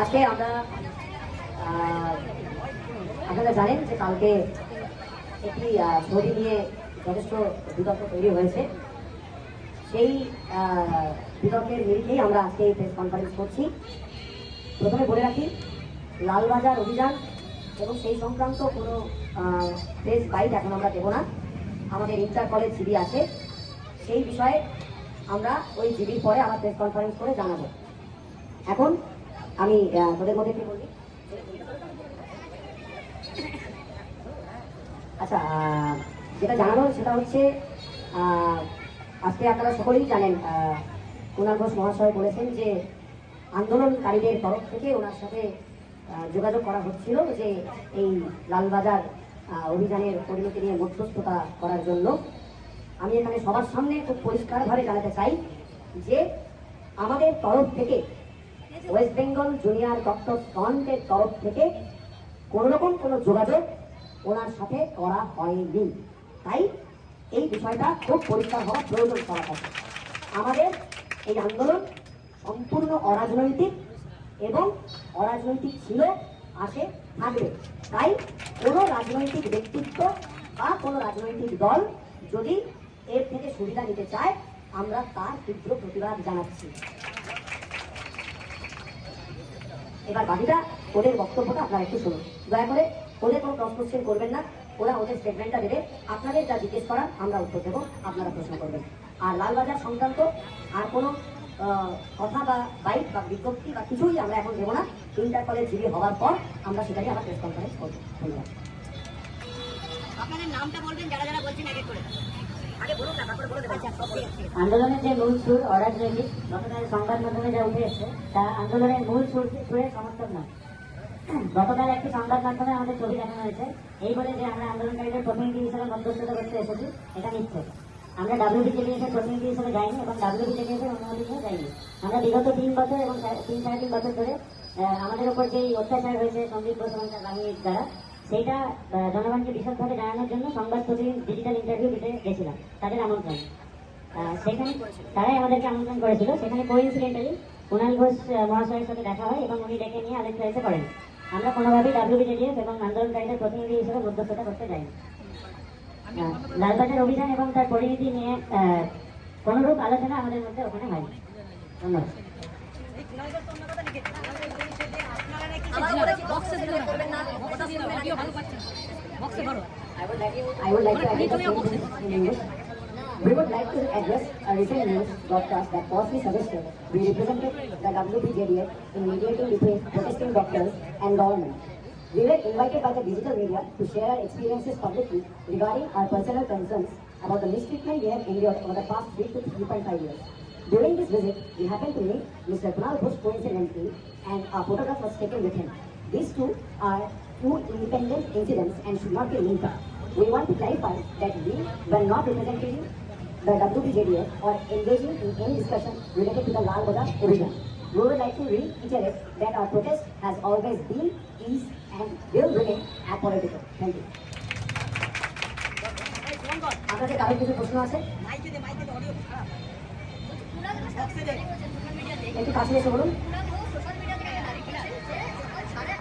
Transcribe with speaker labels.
Speaker 1: আজকে আমরা আপনারা জানেন যে কালকে একটি ছবি নিয়ে যথেষ্ট বিতর্ক তৈরি হয়েছে। সেই বিতর্কের নিরিখেই আমরা আজকে এই প্রেস কনফারেন্স করছি। প্রথমে বলে রাখি, লালবাজার অভিযান এবং সেই সংক্রান্ত কোনো প্রেস গাইড এখন আমরা দেবো না। আমাদের ইন্টার কলেজ জিবি আছে। সেই বিষয়ে আমরা ওই জিবির পরে আবার প্রেস কনফারেন্স করে জানাব। এখন আমি তোদের মধ্যে কি বলি? আচ্ছা যেটা জানানো সেটা হচ্ছে আজকে আপনারা সকলেই জানেন কুণাল ঘোষ মহাশয় বলেছেন যে আন্দোলনকারীদের তরফ থেকে ওনার সাথে যোগাযোগ করা হচ্ছিল যে এই লালবাজার অভিযানের পরিণতি নিয়ে মধ্যস্থতা করার জন্য। আমি এখানে সবার সামনে খুব পরিষ্কারভাবে জানাতে চাই যে আমাদের তরফ থেকে ওয়েস্ট বেঙ্গল জুনিয়র ডক্টর ফ্রন্টের তরফ থেকে কোনো রকম কোনো যোগাযোগ ওনার সাথে করা হয়নি। তাই এই বিষয়টা খুব পরিষ্কার হওয়া প্রয়োজন করা কথা আমাদের এই আন্দোলন সম্পূর্ণ অরাজনৈতিক এবং অরাজনৈতিক ছিল আসে থাকবে। তাই কোনো রাজনৈতিক ব্যক্তিত্ব বা কোনো রাজনৈতিক দল যদি এর থেকে সুবিধা নিতে চায়, আমরা তার তীব্র প্রতিবাদ জানাচ্ছি। এবার বাকিটা ওদের বক্তব্যটা আপনারা একটু শুনুন। দয়া করে ওদের কোনো প্রশ্ন কোশ্চেন করবেন না, ওরা ওদের স্টেটমেন্টটা দেবে। আপনাদের যা জিজ্ঞেস করার, আমরা উত্তর দেবো, আপনারা প্রশ্ন করবেন। আর লালবাজার সংক্রান্ত আর কোনো কথা বা বাইক বা বিজ্ঞপ্তি বা কিছুই আমরা এখন দেবো না। ইন্টার কলেজ জিবি হওয়ার পর আমরা সেটা নিয়ে আবার প্রেস কনফারেন্স করব। ধন্যবাদ।
Speaker 2: আপনাদের নামটা বলবেন, যারা যারা বলছেন এক এক করে। আচ্ছা
Speaker 1: আন্দোলনের যে মূল সুর অরাজনৈতিক গতকাল সংবাদ মাধ্যমে যা উঠে এসছে তা আন্দোলনের মূল সুর সুরের সমর্থন নয়। গতকাল একটি সংবাদ মাধ্যমে আমাদের ছবি দেখানো হয়েছে। এই বলে যে আমরা আন্দোলনকারীদের প্রতিনিধি হিসেবে মধ্যস্থতা করতে এসেছি এটা মিথ্যে। আমরা ডাব্লিউবি জেডিএসের প্রতিনিধি হিসেবে যাইনি এবং ডাব্লিউবি জেডিএসের অনুমতি নিয়ে যাইনি। আমরা বিগত তিন বছর এবং তিন সাড়ে তিন বছর ধরে আমাদের উপর যেই অত্যাচার হয়েছে সন্দীপ ঘোষ এবং তার বাহিনীর দ্বারা সেইটা জনগণকে বিশদভাবে জানানোর জন্য সংবাদ প্রতিদিন ডিজিটাল ইন্টারভিউ দিতে গেছিলাম তাদের আমন্ত্রণ। সেখানে তারাই আমাদেরকে আমন্ত্রণ করেছিল। সেখানে কোইন্সিডেন্টালি কুণাল ঘোষ মহাশয়ের সাথে দেখা হয় এবং উনি ডেকে নিয়ে আলেক্সা এসে করেন আমরা কোনোভাবেই ডাব্লিউবিজেডিএফ এবং আন্দোলনকারীদের প্রতিনিধি হিসেবে মধ্যস্থতা করতে আহ, লালবাজার অভিযান এবং তার পরিণতি নিয়ে কোনোরূপ আলোচনা আমাদের মধ্যে ওখানে হয়নি। ধন্যবাদ।
Speaker 2: আবার বলেছি বক্সে দিলে করবেন না কথা শুনবেন
Speaker 1: I would like, I would like to address a statement in English. We would like to address a recent news broadcast that falsely suggested we represented the WBJDF in mediating between protesting doctors and government. We were invited by the digital media to share our experiences publicly regarding our personal concerns about the mistreatment we have endured over the past 3 to 3.5 years. During this visit, we happened to meet Mr. Kunal Bush coincidentally and a photograph was taken with him. These two are two independent incidents and should not be linked up. We want to clarify that we were not representing the WBJDF or engaging in any discussion related to the Lal Bazar Division. We would like to reiterate that our protest has always been, is and will remain apolitical. Thank you. আপনাদের কারো কিছু প্রশ্ন আছে একটু কাছে এসে বলুন।